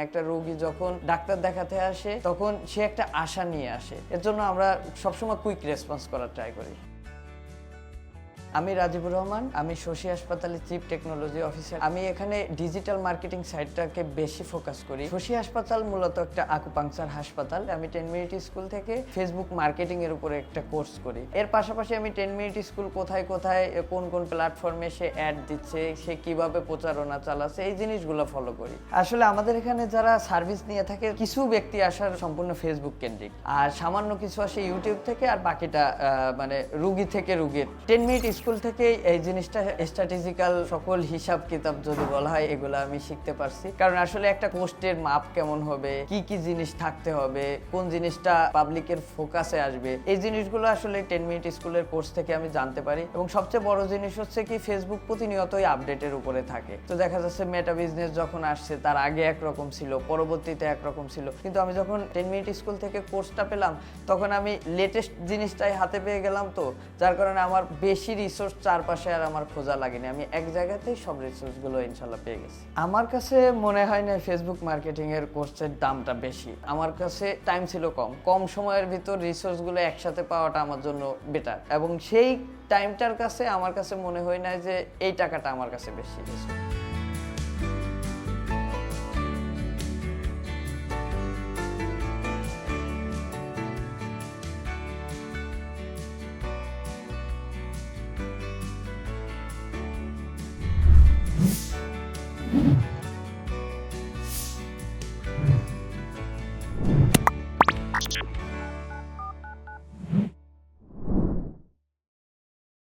একটা রোগী যখন ডাক্তার দেখাতে আসে, তখন সে একটা আশা নিয়ে আসে। এর জন্য আমরা সবসময় কুইক রেসপন্স করার ট্রাই করি। আমি রাজিবুর রহমান, আমি শশী হাসপাতালের চিফ টেকনোলজি অফিসার আমি এখানে ডিজিটাল মার্কেটিং সাইটটাকে বেশি ফোকাস করি। শশী হাসপাতাল মূলত একটা আকুপাংচার হাসপাতাল। আমি টেন মিনিট স্কুল থেকে ফেসবুক মার্কেটিং এর উপরে একটা কোর্স করি। এর পাশাপাশি আমি টেন মিনিট স্কুল কোথায় কোথায়, কোন কোন প্ল্যাটফর্মে সে অ্যাড দিচ্ছে, সে কীভাবে প্রচারণা চালাচ্ছে, এই জিনিসগুলো ফলো করি। আসলে আমাদের এখানে যারা সার্ভিস নিয়ে থাকে, কিছু ব্যক্তি আসার সম্পূর্ণ ফেসবুক কেন্দ্রিক। আর সামান্য কিছু আসে ইউটিউব থেকে, আর বাকিটা মানে রুগী থেকে রুগীর। টেন মিনিট স্কুল থেকে এই জিনিসটা স্ট্র্যাটেজিক্যাল সকল হিসাব কিতাব যদি বলা হয়, এগুলো আমি শিখতে পারছি। কারণ আসলে একটা পোস্টের মাপ কেমন হবে, কি কি জিনিস থাকতে হবে, কোন জিনিসটা পাবলিকের ফোকাসে আসবে, এই জিনিসগুলো আসলে টেন মিনিট স্কুলের কোর্স থেকে আমি জানতে পারি। এবং সবচেয়ে বড় জিনিস হচ্ছে কি ফেসবুক প্রতিনিয়তই আপডেটের উপরে থাকে। তো দেখা যাচ্ছে মেটা বিজনেস যখন আসছে, তার আগে একরকম ছিল, পরবর্তীতে একরকম ছিল। কিন্তু আমি যখন টেন মিনিট স্কুল থেকে কোর্সটা পেলাম, তখন আমি লেটেস্ট জিনিসটাই হাতে পেয়ে গেলাম তো, যার কারণে আমার বেশি রিসোর্স চারপাশে আর আমার খোঁজা লাগেনি। আমি এক জায়গাতেই সব রিসোর্সগুলো ইনশাল্লাহ পেয়ে গেছি। আমার কাছে মনে হয় না ফেসবুক মার্কেটিং এর কোর্সের দামটা বেশি। আমার কাছে টাইম ছিল কম। কম সময়ের ভিতর রিসোর্সগুলো একসাথে পাওয়াটা আমার জন্য বেটার এবং সেই টাইমটার কাছে আমার কাছে মনে হয় না যে এই টাকাটা আমার কাছে বেশি you.